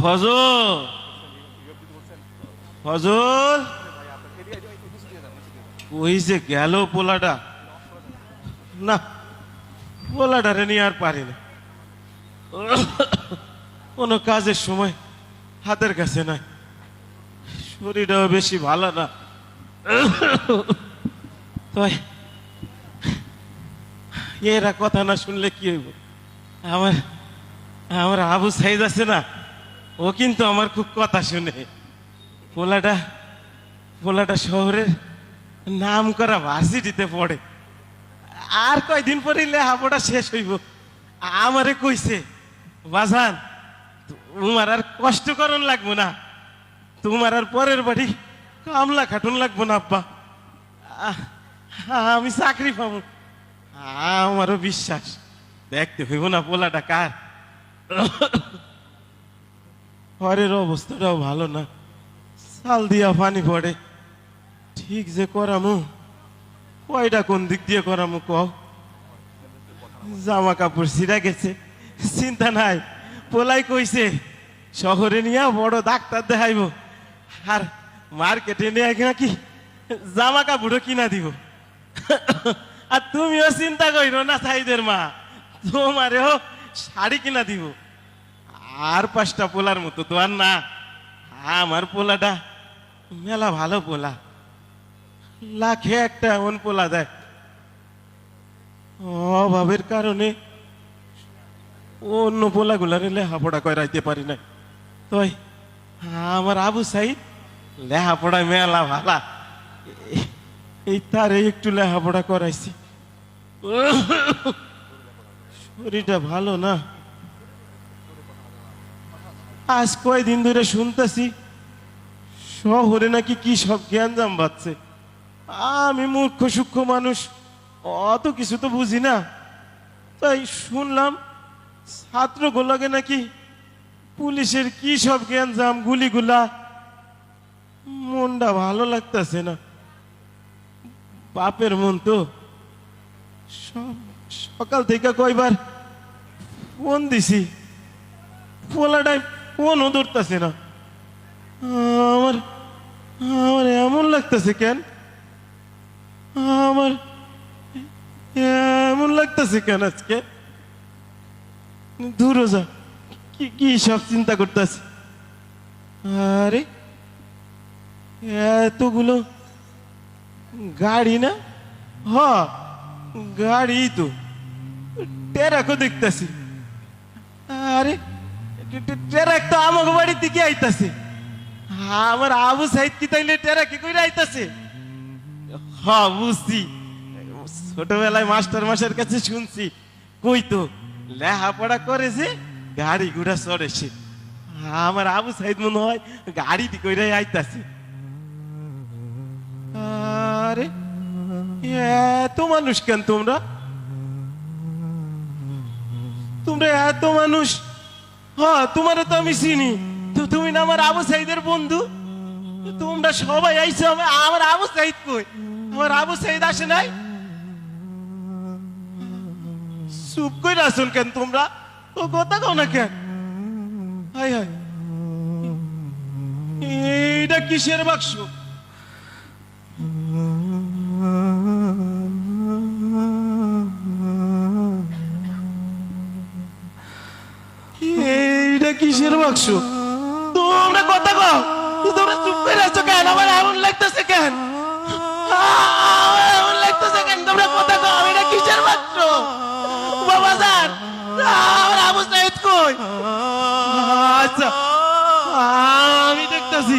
ফজল ফজল ওই যে গেল পোলাটা। না পোলাটারে নিয়ে আর পারি না। কোনো কাজের সময় হাতের কাছে নাই। শরীরটাও বেশি ভালো না। তাই এরা কথা না শুনলে কি হইব? আমার আমার আবু সাইদ আছে না? ও কিন্তু আমার খুব কথা শুনে। পোলাটা পোলাটা শহরের নাম করা ভার্সিটিতে পড়ে। আর কয়দিন পরে লেহাপড়া শেষ হইব। আমারে কইছে, বাজান, তোমার আর কষ্ট করন লাগবো না। তোমার আর পরের বাড়ি কামলা খাটুন লাগবো না, আব্বা। আমি চাকরি পাবো। আমারও বিশ্বাস। দেখতে হইব না পোলাটা কার। ঘরের অবস্থাটাও ভালো না। চাল দিয়া পানি পড়ে। ঠিক যে করামু। কয়টা কোন দিক দিয়ে করামু কও? জামা কাপড় ছিঁড়া গেছে। চিন্তা নাই। পোলাই কইছে, শহরে নিয়ে বড় ডাক্তার দেখাইব। আর মার্কেটে নিয়ে নাকি জামা কাপড়ও কিনা দিব। আর তুমিও চিন্তা করিও না, সাইদের মা। তোমারেও শাড়ি কিনা দিব। আর পাঁচটা পোলার মতো তো আর না। আমার পোলাটা মেলা ভালো পোলা। লাখে একটা এমন পোলা দেয় অভাবের কারণে অন্য পোলাগুলারে লেহাপড়া করাইতে পারি না তাই, আমার আবু সাইদ লেহাপড়া মেলা ভালা। এই তারে একটু লেহাপড়া করাইছি। শরীরটা ভালো না। আজ কয়দিন ধরে শুনতেছি, শহরে নাকি কি সব জ্ঞানজাম বাচ্ছে আমি মূর্খ, সূক্ষ্ম মানুষ, অত কিছু তো বুঝি না। তাই শুনলাম, ছাত্রগুলোকে নাকি পুলিশের কি সব জ্ঞানজাম গুলিগুলা, মনটা ভালো লাগতেছে না। বাপের মন তো। সব সকাল থেকে কয়বার ফোন দিছি। পোলাটাই ফোনও ধরতেছে না। আমার আমার এমন লাগতেছে কেন? আমার এমন লাগতেছে কেন আজকে? দূর যা। কি কি সব চিন্তা করতেছে? আরে, এতগুলো গাড়ি না? হ গাড়ি তো। টেরাকও দেখতেছি। আরে টেরাক তো আমাকে বাড়ির দিকে আইতাছে? আমার আবু সাইদ কি তাইলে টেরাকে কইরা আইতাছে? হ, বুঝছি। ছোটবেলায় মাস্টার মাসের কাছে শুনছি, কই তো লেহাপড়া করেছে গাড়ি ঘোড়া চড়েছে আমার আবু সাইদ মনে হয় গাড়ি দি কইরাই আইতাছে। আরে, এত মানুষ কেন তোমরা? তোমরা এত মানুষ হ্যাঁ তোমারও তো আমি চিনি। তুমি না আমার আবু সাইদের বন্ধু? তোমরা সবাই আইছো আমার আবু সাইদ কই? আমার আবু সাইদ আসে নাই? চুপ করে আসুন কেন তোমরা? ও কথা কও না কেন? হাই এইটা কিসের বাক্স? কিসের বাক্স? তোমরা কথা কও। তোমরা চুপ করে আছো কেন? আমার এমন লাগতেছে কেন? এমন কেন? তোমরা কিসের কই? আচ্ছা আমি দেখতেছি।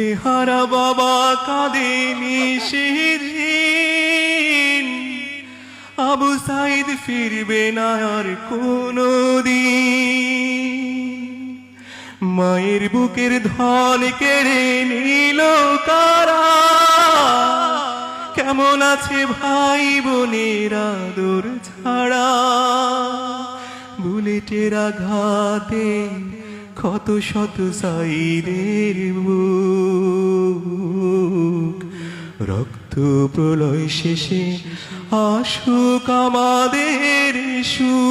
ছেলে হারা বাবা কাঁদেনি সেদিন আবু সাইদ ফিরবে না আর কোনো মায়ের বুকের ধন কেড়ে নিল কারা? কেমন আছে ভাই বোনের আদর ছাড়া? বুলেটের আঘাতে কত শত সাইদের বুক রক্ত প্রলয় শেষে আসুক আমাদের সুখ।